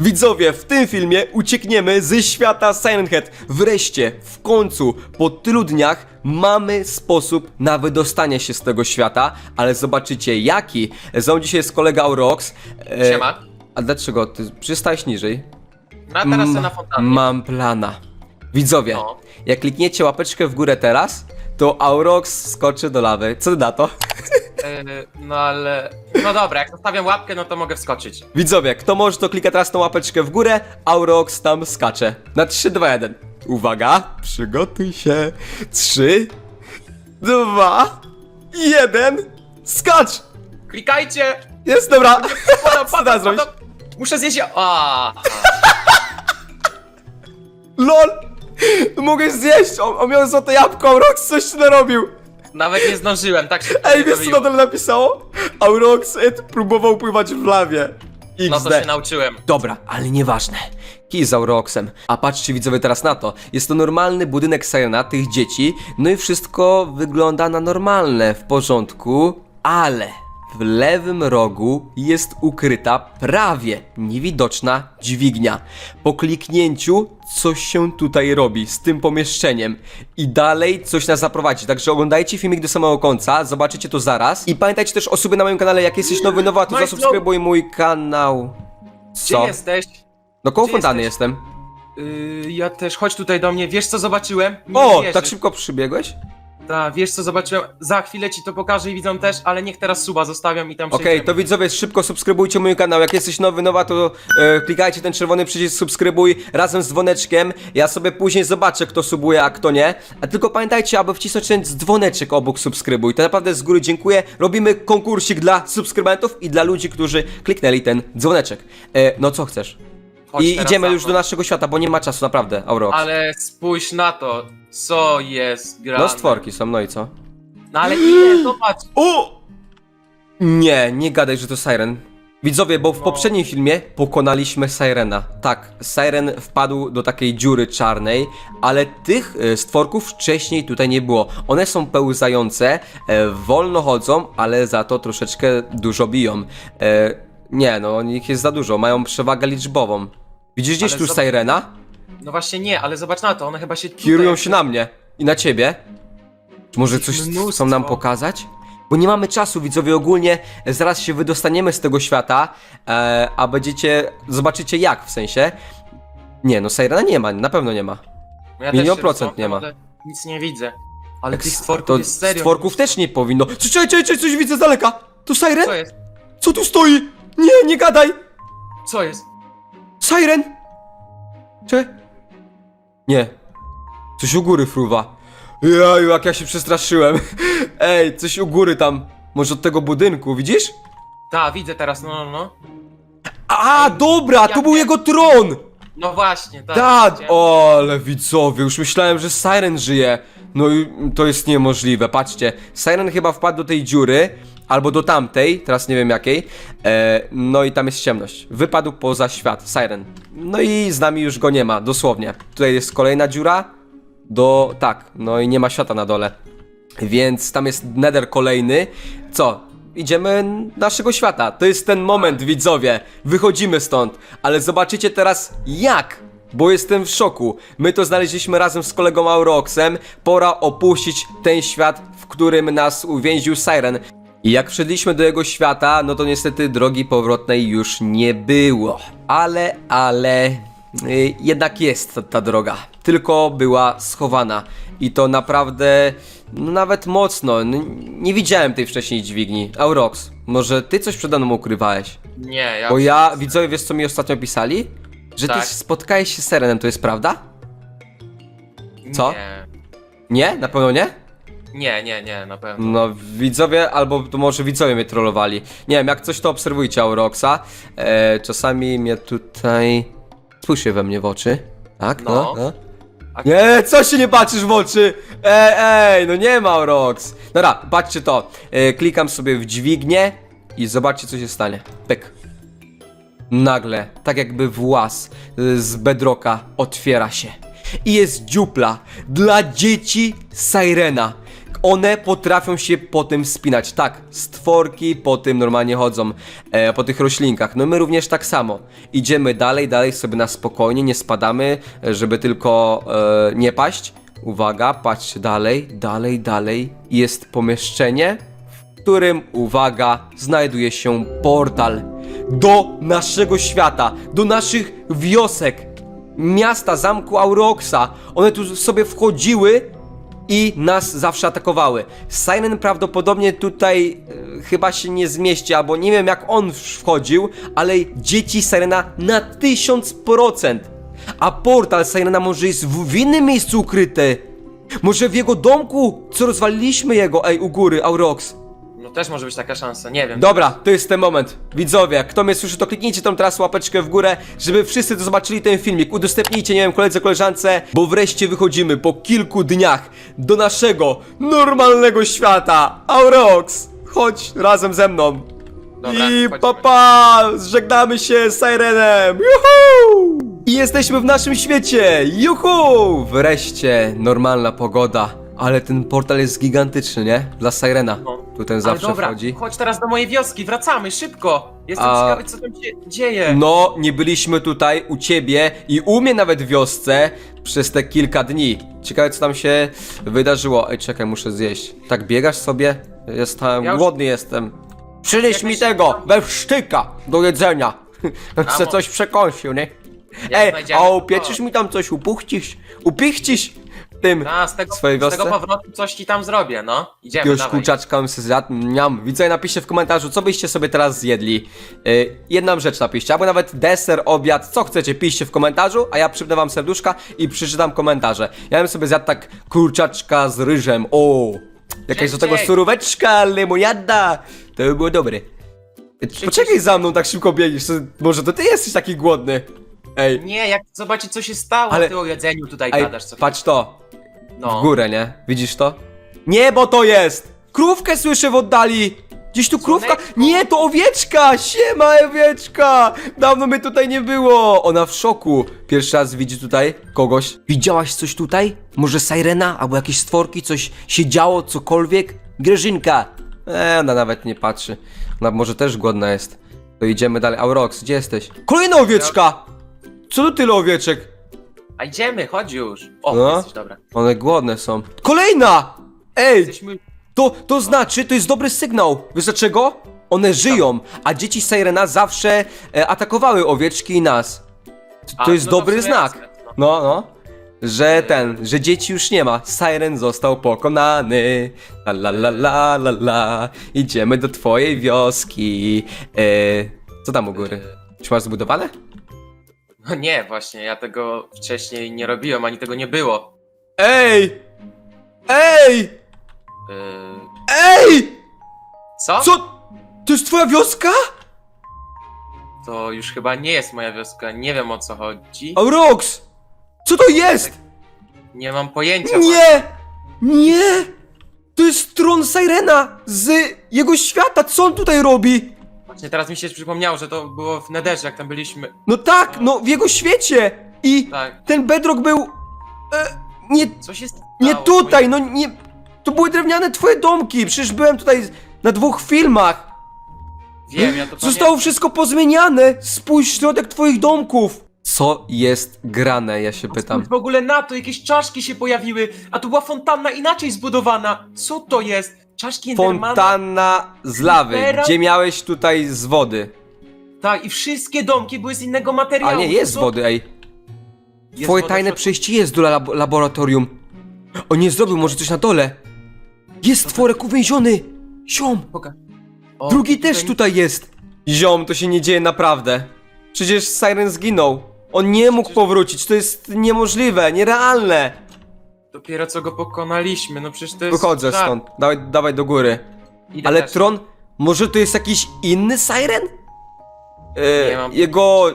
Widzowie, w tym filmie uciekniemy ze świata Silent Head. Wreszcie, w końcu, po tylu dniach mamy sposób na wydostanie się z tego świata, ale zobaczycie jaki. Ze mną dzisiaj jest kolega Aurox. E, Siema. A dlaczego? Ty przystałeś niżej? No a teraz Ma- na fontannie. Mam plana. Widzowie, No. jak klikniecie łapeczkę w górę teraz, to Aurox skoczy do lawy. Co ty na to? E, no ale... No dobra, jak zostawiam łapkę, no to mogę wskoczyć. Widzowie, kto może, to klika teraz na łapeczkę w górę, Aurox tam skacze. Na 3, 2, 1. Uwaga, przygotuj się. 3, 2, 1. Skacz! Klikajcie! Jest, dobra. Pada, teraz zrobić? Muszę zjeść... A, LOL! Mogę zjeść! On, on miał złote jabłko, Aurox coś tu narobił. Nawet nie zdążyłem, tak się Ej, wiesz co na napisało? Auroxet próbował pływać w lawie. No XD. to się nauczyłem. Dobra, ale nieważne. Kij z Auroxem. A patrzcie widzowie teraz na to. Jest to normalny budynek Sirena, tych dzieci. No i wszystko wygląda na normalne, w porządku. Ale w lewym rogu jest ukryta prawie niewidoczna dźwignia. Po kliknięciu coś się tutaj robi z tym pomieszczeniem. I dalej coś nas zaprowadzi. Także oglądajcie filmik do samego końca, zobaczycie to zaraz. I pamiętajcie też o sobie na moim kanale, jak jesteś nowy, nowa, to zasubskrybuj mój kanał. Gdzie Co? jesteś? No koło Gdzie fontanny jesteś? jestem. Yy, ja też, chodź tutaj do mnie, wiesz co zobaczyłem? Nie O, tak szybko przybiegłeś? Ta, wiesz co zobaczyłem? Za chwilę ci to pokażę i widzą też, ale niech teraz suba zostawiam i tam Okej, przejdziemy. to widzowie, szybko subskrybujcie mój kanał. Jak jesteś nowy, nowa, to e, klikajcie ten czerwony przycisk subskrybuj razem z dzwoneczkiem. Ja sobie później zobaczę, kto subuje, a kto nie. A tylko pamiętajcie, aby wcisnąć ten dzwoneczek obok subskrybuj. To naprawdę z góry dziękuję. Robimy konkursik dla subskrybentów i dla ludzi, którzy kliknęli ten dzwoneczek. E, no co chcesz? Chodź I teraz idziemy za już mną. do naszego świata, bo nie ma czasu, naprawdę, Aurox. Ale spójrz na to, co jest grane. No stworki są, no i co? No ale ile, zobacz. O! Nie, nie gadaj, że to Siren. Widzowie, bo w No. poprzednim filmie pokonaliśmy Sirena. Tak, Siren wpadł do takiej dziury czarnej, ale tych e, stworków wcześniej tutaj nie było. One są pełzające, e, wolno chodzą, ale za to troszeczkę dużo biją. E, nie, no, ich jest za dużo, mają przewagę liczbową. Widzisz gdzieś Ale tu Sirena? No właśnie nie, ale zobacz na to, one chyba się tutaj... Kierują się na mnie i na ciebie. Czy może coś Mnóstwo. chcą nam pokazać? Bo nie mamy czasu, widzowie, ogólnie zaraz się wydostaniemy z tego świata, e, a będziecie, zobaczycie jak, w sensie. Nie, no Sirena nie ma, na pewno nie ma. Ja milion się procent nie ma. ale Nic nie widzę. Ale tych stworków to jest serio. stworków też nie powinno. Czekaj, czekaj, czekaj, coś widzę z daleka! To Siren? Co jest? Co tu stoi? Nie, nie gadaj! Co jest? Siren! Cze? Nie. Coś u góry fruwa. Jaju, jak ja się przestraszyłem. Ej, coś u góry tam. Może od tego budynku, widzisz? Ta, widzę teraz, no, no, no. A, dobra, to był jego tron! No właśnie, tak. Tak, o, ale widzowie, już myślałem, że Siren żyje. No i to jest niemożliwe, patrzcie. Siren chyba wpadł do tej dziury, albo do tamtej, teraz nie wiem jakiej. E, no i tam jest ciemność. Wypadł poza świat, Siren. No i z nami już go nie ma, dosłownie. Tutaj jest kolejna dziura. Do, tak, no i nie ma świata na dole. Więc tam jest nether kolejny. Co? Idziemy naszego świata. To jest ten moment, widzowie. Wychodzimy stąd. Ale zobaczycie teraz jak. Bo jestem w szoku. My to znaleźliśmy razem z kolegą Auroxem. Pora opuścić ten świat, w którym nas uwięził Siren. I jak wszedliśmy do jego świata, no to niestety drogi powrotnej już nie było. Ale, ale... y, jednak jest ta, ta droga. Tylko była schowana. I to naprawdę... No nawet mocno. N- nie widziałem tej wcześniej dźwigni. Aurox, może ty coś przede mną ukrywałeś? Nie, ja... Bo ja, widzowie, wiesz co mi ostatnio pisali? Że ty Tak. spotkałeś się z Serenem, to jest prawda? co? Nie. Nie? Na pewno nie? Nie, nie, nie, na pewno. No, widzowie, albo to może widzowie mnie trollowali. Nie wiem, jak coś to obserwujcie Auroxa. E, czasami mnie tutaj... Spójrzcie we mnie w oczy. Tak, no, No. no. A- Nie, co się nie patrzysz w oczy? Ej, ej, no nie ma Aurox. Dobra, patrzcie to. E, klikam sobie w dźwignię i zobaczcie, co się stanie. Pyk. Nagle, tak jakby włas y, z bedroka otwiera się. I jest dziupla dla dzieci Sirena. One potrafią się po tym wspinać. Tak, stworki po tym normalnie chodzą, e, po tych roślinkach. No my również tak samo. Idziemy dalej, dalej sobie na spokojnie, nie spadamy, żeby tylko e, nie paść. Uwaga, patrzcie dalej, dalej, dalej. Jest pomieszczenie, w którym, uwaga, znajduje się portal do naszego świata, do naszych wiosek, miasta, zamku Auroxa. One tu sobie wchodziły i nas zawsze atakowały. Siren prawdopodobnie tutaj e, chyba się nie zmieści, albo nie wiem jak on wchodził, ale dzieci Sirena na 1000%. A portal Sirena może jest w, w innym miejscu ukryty. Może w jego domku, co rozwaliliśmy jego, ej, u góry, Aurox. Też może być taka szansa, nie wiem. Dobra, to jest ten moment. Widzowie, kto mnie słyszy, to kliknijcie tą teraz łapeczkę w górę, żeby wszyscy to zobaczyli ten filmik. Udostępnijcie, nie wiem, koledze, koleżance, bo wreszcie wychodzimy po kilku dniach do naszego normalnego świata. Aurox, chodź razem ze mną. Dobra, I chodźmy. papa, żegnamy się z Sirenem. Juhu! I jesteśmy w naszym świecie. Juhu! Wreszcie normalna pogoda. Ale ten portal jest gigantyczny, nie? Dla Sirena. No. Tu ten Ale zawsze dobra, wchodzi. chodź teraz do mojej wioski, wracamy, szybko! Jestem A- ciekawy, co tam się dzieje. No, nie byliśmy tutaj u ciebie i u mnie nawet w wiosce przez te kilka dni. Ciekawe, co tam się wydarzyło. Ej, czekaj, muszę zjeść. Tak biegasz sobie? Jestem, Ja już- głodny jestem. Przynieś mi tego, we sztyka, do jedzenia. Chcę mo- coś przekąsił, nie? Jak Ej, znajdziemy, a upieczysz mi tam coś, upuchcisz? Upichcisz tym A, z tego, swojej z tego wiosce? powrotu coś ci tam zrobię, no. Idziemy, Już dawaj. kurczaczka bym sobie zjadł. Widzę, napiszcie w komentarzu, co byście sobie teraz zjedli. Yy, jedną rzecz napiszcie, albo nawet deser, obiad, co chcecie, piszcie w komentarzu, a ja przypnę wam serduszka i przeczytam komentarze. Ja bym sobie zjadł tak kurczaczka z ryżem, o! Jakaś do tego Szybciej. suróweczka, lemoniada, to by było dobre. Poczekaj za mną, tak szybko biegniesz, to- może to ty jesteś taki głodny. Ej, Nie, jak zobaczyć, co się stało, Ale- ty o jedzeniu tutaj ej, gadasz co patrz to, No. w górę, nie? Widzisz to? Niebo to jest! Krówkę słyszę w oddali! Gdzieś tu krówka? Słoneczko. Nie, to owieczka! Siema, owieczka! Dawno mnie tutaj nie było! Ona w szoku. Pierwszy raz widzi tutaj kogoś. Widziałaś coś tutaj? Może sirena? Albo jakieś stworki? Coś się działo? Cokolwiek? Grażynka! Eee, ona nawet nie patrzy. Ona może też głodna jest. To idziemy dalej. Aurox, gdzie jesteś? Kolejna owieczka! Co tu tyle owieczek? A idziemy, chodź już. O, No. jesteś dobra. One głodne są. Kolejna! Ej! Jesteśmy... To, to znaczy, to jest dobry sygnał. Wiesz dlaczego? One żyją, a dzieci Sirena zawsze e, atakowały owieczki i nas. To, A, to jest no to dobry w sumie znak. no. No, no. Że ten, że dzieci już nie ma. Siren został pokonany. La la la la la la. Idziemy do twojej wioski. E, co tam u góry? Czy masz zbudowane? No nie, właśnie, ja tego wcześniej nie robiłem, ani tego nie było. Ej! Ej! Yy... Ej! Co? Co? To jest twoja wioska? To już chyba nie jest moja wioska, nie wiem o co chodzi. Aurox! Co to jest? Nie mam pojęcia. Nie! Nie! To jest tron Sirena z jego świata. Co on tutaj robi? Właśnie teraz mi się przypomniało, że to było w Nederze, jak tam byliśmy. No tak, no w jego świecie. I Tak. ten bedrock był. E, nie, Co się stało? nie tutaj, no nie. To były drewniane twoje domki. Przecież byłem tutaj na dwóch filmach. Wiem, ja to Zostało wszystko pozmieniane. Spójrz środek twoich domków. Co jest grane, ja się pytam. W ogóle na to, jakieś czaszki się pojawiły, a tu była fontanna inaczej zbudowana. Co to jest? Czaszki Endermana? Fontanna z lawy, gdzie miałeś tutaj z wody. Tak, i wszystkie domki były z innego materiału. A nie, jest z wody, ej. Jest Twoje woda tajne przejście jest do lab laboratorium. On nie zrobił może coś na dole. Jest stworek uwięziony. Ziom, Poka- O, drugi też tutaj jest. Ziom, to się nie dzieje naprawdę. Przecież Siren zginął. On nie mógł powrócić, to jest niemożliwe, nierealne. Dopiero co go pokonaliśmy, no przecież to jest... Wychodzę żart. stąd, dawaj, dawaj do góry. Idę Ale też. Tron, może to jest jakiś inny Siren? E, Nie mam jego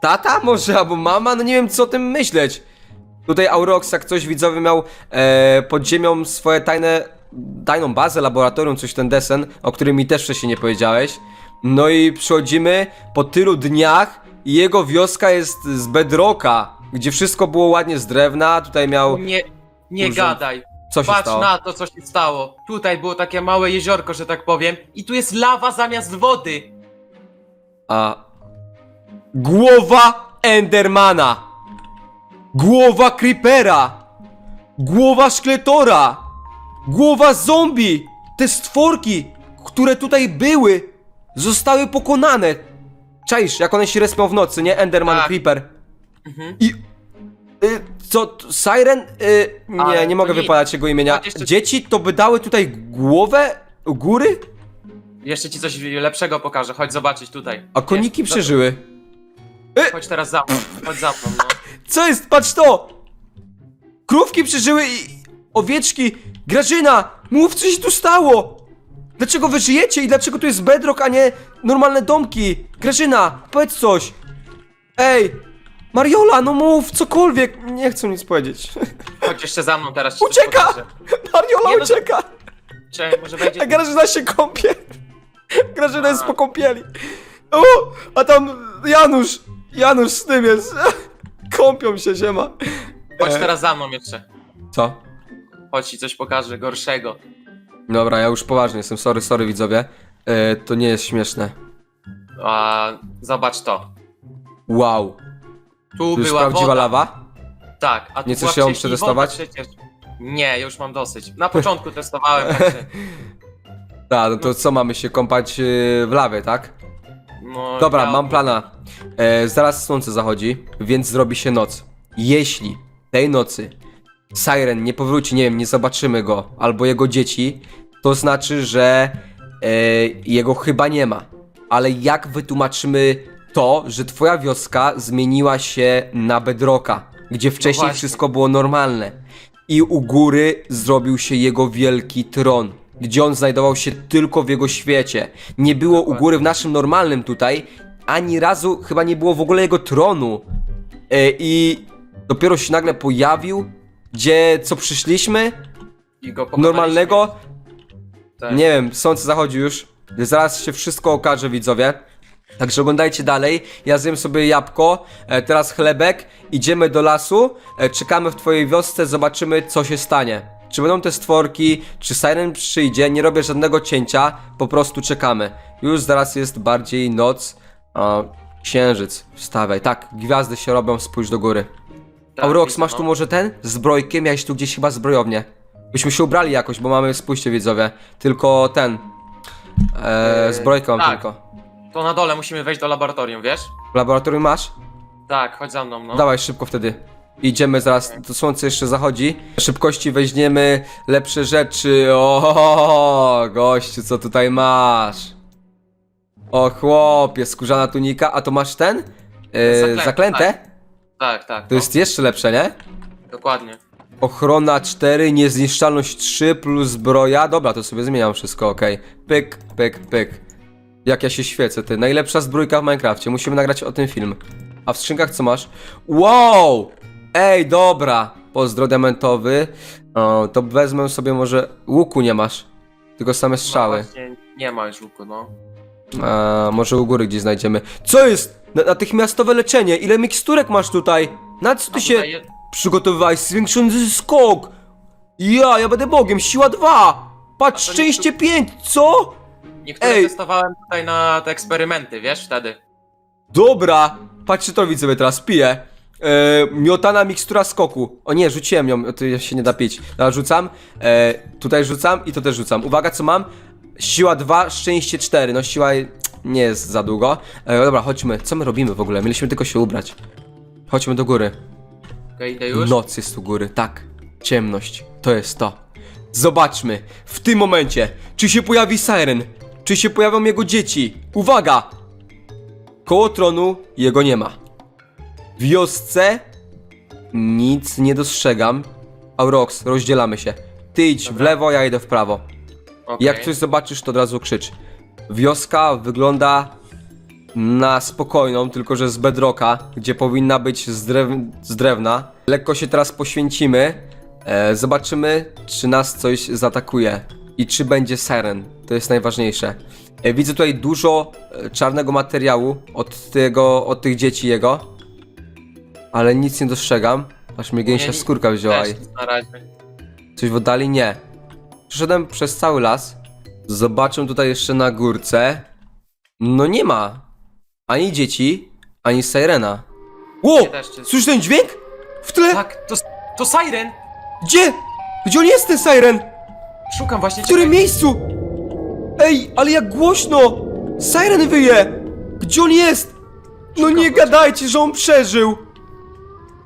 tata może, albo mama? No nie wiem co o tym myśleć. Tutaj Aurox, jak coś widzowy miał e, pod ziemią swoje tajne, tajną bazę, laboratorium, coś ten desen, o którym mi też wcześniej nie powiedziałeś. No i przychodzimy po tylu dniach i jego wioska jest z bedrocka, gdzie wszystko było ładnie z drewna, tutaj miał... Nie, nie gadaj. Co się Patrz stało? na to, co się stało. Tutaj było takie małe jeziorko, że tak powiem. I tu jest lawa zamiast wody. A... Głowa Endermana! Głowa Creepera! Głowa Szkletora! Głowa zombie! Te stworki, które tutaj były, zostały pokonane! Czaisz, jak one się respią w nocy, nie? Enderman, Tak. Creeper. Mhm. I... Y, co? t- Siren? Y, nie, Ale nie to mogę nic. wypadać jego imienia. Chodź jeszcze- Dzieci to by dały tutaj głowę u góry? Jeszcze ci coś lepszego pokażę. Chodź zobaczyć tutaj. A koniki Jest- przeżyły. Chodź teraz za mną. Chodź za mną, no. Co jest? Patrz to! Krówki przeżyły i owieczki. Grażyna, mów co się tu stało! Dlaczego wy żyjecie i dlaczego tu jest bedrock, a nie normalne domki? Grażyna, powiedz coś! Ej! Mariola, no mów, cokolwiek! Nie chcę nic powiedzieć. Chodź jeszcze za mną teraz. ci coś Ucieka! pokażę. Mariola Nie, no to- ucieka! Czekaj, może wejdzie. A Grażyna się kąpie! Grażyna jest po kąpieli! O! A tam Janusz! Janusz z tym jest! Kąpią się, ziema! Chodź E. teraz za mną jeszcze. Co? Chodź ci coś pokażę gorszego. Dobra, ja już poważnie jestem, sorry, sorry widzowie. E, to nie jest śmieszne. A zobacz to. Wow. Tu To była prawdziwa woda. lawa? Tak, a tu Nie była chcesz ją wcześniej przetestować? woda przecież. Nie, ja już mam dosyć. Na początku testowałem, także. Tak, no to co, mamy się kąpać e, w lawie, tak? No, Dobra, ja- mam plana. E, zaraz słońce zachodzi, więc zrobi się noc. Jeśli tej nocy Siren nie powróci, nie wiem, nie zobaczymy go, albo jego dzieci, to znaczy, że e, jego chyba nie ma. Ale jak wytłumaczymy to, że twoja wioska zmieniła się na Bedrocka, gdzie wcześniej właśnie. wszystko było normalne i u góry zrobił się jego wielki tron, gdzie on znajdował się tylko w jego świecie. Nie było u góry w naszym normalnym tutaj, ani razu chyba nie było w ogóle jego tronu. E, I dopiero się nagle pojawił, gdzie co przyszliśmy? I go pokonaliśmy. Normalnego? Tak. Nie wiem, słońce zachodzi już. Zaraz się wszystko okaże, widzowie. Także oglądajcie dalej. Ja zjem sobie jabłko, e, teraz chlebek, idziemy do lasu, e, czekamy w twojej wiosce, zobaczymy co się stanie. Czy będą te stworki, czy Siren przyjdzie, nie robię żadnego cięcia, po prostu czekamy. Już zaraz jest bardziej noc, a księżyc, wstawaj. Tak, gwiazdy się robią, spójrz do góry. Tak, Aurox, widzę, masz no. tu może ten? Zbrojkę? Miałeś tu gdzieś chyba zbrojownię. Byśmy się ubrali jakoś, bo mamy, spójrzcie widzowie, tylko ten. E, Eee, zbrojkę mam tak. tylko. To na dole musimy wejść do laboratorium, wiesz? W laboratorium masz? Tak, chodź za mną, no. Dawaj szybko wtedy. Idziemy zaraz, to słońce jeszcze zachodzi. Szybkości weźmiemy lepsze rzeczy. O, gościu, co tutaj masz? O, chłopie, skórzana tunika. A to masz ten? E, Zaklęte, zaklęte? Tak, tak. To no. jest jeszcze lepsze, nie? Dokładnie. Ochrona 4, niezniszczalność 3 plus zbroja. Dobra, to sobie zmieniam wszystko, okej. Pyk, pyk, pyk. Jak ja się świecę, ty. Najlepsza zbrójka w Minecrafcie. Musimy nagrać o tym film. A w skrzynkach co masz? Wow! Ej, dobra. Pozdro diamentowy. O, to wezmę sobie może... Łuku nie masz. Tylko same strzały. No właśnie, nie ma już łuku, no. A, może u góry gdzieś znajdziemy. Co jest? Na- Natychmiastowe leczenie. Ile miksturek masz tutaj? Na co ty się je- przygotowywałeś? Zwiększony skok. Ja, ja będę Bogiem. Siła 2. Patrz, A to nie szczęście 5. Co? Niektóre Ej. testowałem tutaj na te eksperymenty, wiesz, wtedy. Dobra. Patrzcie to widzę teraz. Piję. E, miotana mikstura skoku. O nie, rzuciłem ją, to się nie da pić. Dobra, rzucam. E, tutaj rzucam i to też rzucam. Uwaga, co mam? Siła 2, szczęście 4. No siła nie jest za długo. E, dobra, chodźmy. Co my robimy w ogóle? Mieliśmy tylko się ubrać. Chodźmy do góry. Okej, idę już. Noc jest u góry, tak. Ciemność. To jest to. Zobaczmy. W tym momencie. Czy się pojawi Siren? Czy się pojawią jego dzieci? Uwaga! Koło tronu jego nie ma. W wiosce nic nie dostrzegam. Aurox, rozdzielamy się. Ty idź w lewo, ja idę w prawo. Okej. Jak coś zobaczysz, to od razu krzycz. Wioska wygląda na spokojną, tylko że z bedrocka, gdzie powinna być z, drew z drewna. Lekko się teraz poświęcimy. E, zobaczymy, czy nas coś zaatakuje i czy będzie siren. To jest najważniejsze. E, widzę tutaj dużo e, czarnego materiału od, tego, od tych dzieci jego, ale nic nie dostrzegam. Aż mnie gęsia skórka wzięła. Też i- nic na razie. Coś w oddali? Nie. Przeszedłem przez cały las. Zobaczę tutaj jeszcze na górce. No nie ma. Ani dzieci, ani Sirena. Ło! Nie. Słyszysz ten dźwięk? W tle? Tak, to, to Siren! Gdzie? Gdzie on jest ten Siren? Szukam właśnie W którym miejscu? Ej, ale jak głośno! Siren wyje! Gdzie on jest? No Szukam nie go, gadajcie, że on przeżył!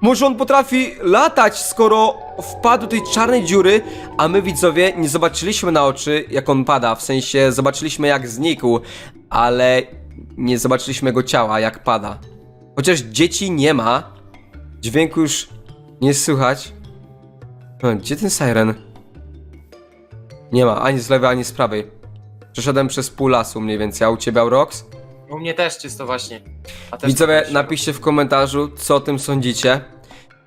Może on potrafi latać, skoro wpadł do tej czarnej dziury, a my widzowie nie zobaczyliśmy na oczy, jak on pada. W sensie zobaczyliśmy, jak znikł, ale nie zobaczyliśmy jego ciała, jak pada. Chociaż dzieci nie ma, dźwięku już nie słychać. No, gdzie ten siren? Nie ma, ani z lewej, ani z prawej. Przeszedłem przez pół lasu mniej więcej, a u ciebie Aurox? U mnie też czysto właśnie. Widzowie, napiszcie w komentarzu, co o tym sądzicie.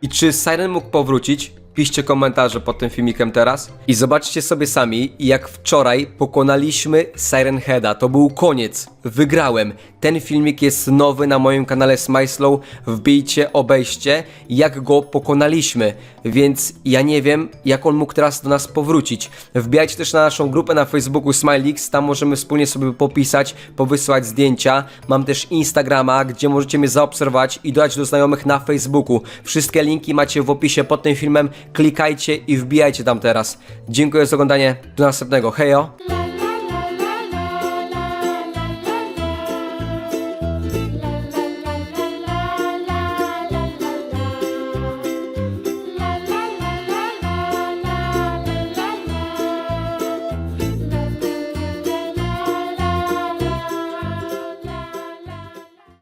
I czy Siren mógł powrócić? Piszcie komentarze pod tym filmikiem teraz. I zobaczcie sobie sami, jak wczoraj pokonaliśmy Siren Heada. To był koniec. Wygrałem. Ten filmik jest nowy na moim kanale Smyslow. Wbijcie, obejście, jak go pokonaliśmy. Więc ja nie wiem, jak on mógł teraz do nas powrócić. Wbijajcie też na naszą grupę na Facebooku Smilix. Tam możemy wspólnie sobie popisać, powysłać zdjęcia. Mam też Instagrama, gdzie możecie mnie zaobserwować i dodać do znajomych na Facebooku. Wszystkie linki macie w opisie pod tym filmem. Klikajcie i wbijajcie tam teraz. Dziękuję za oglądanie. Do następnego. Hejo!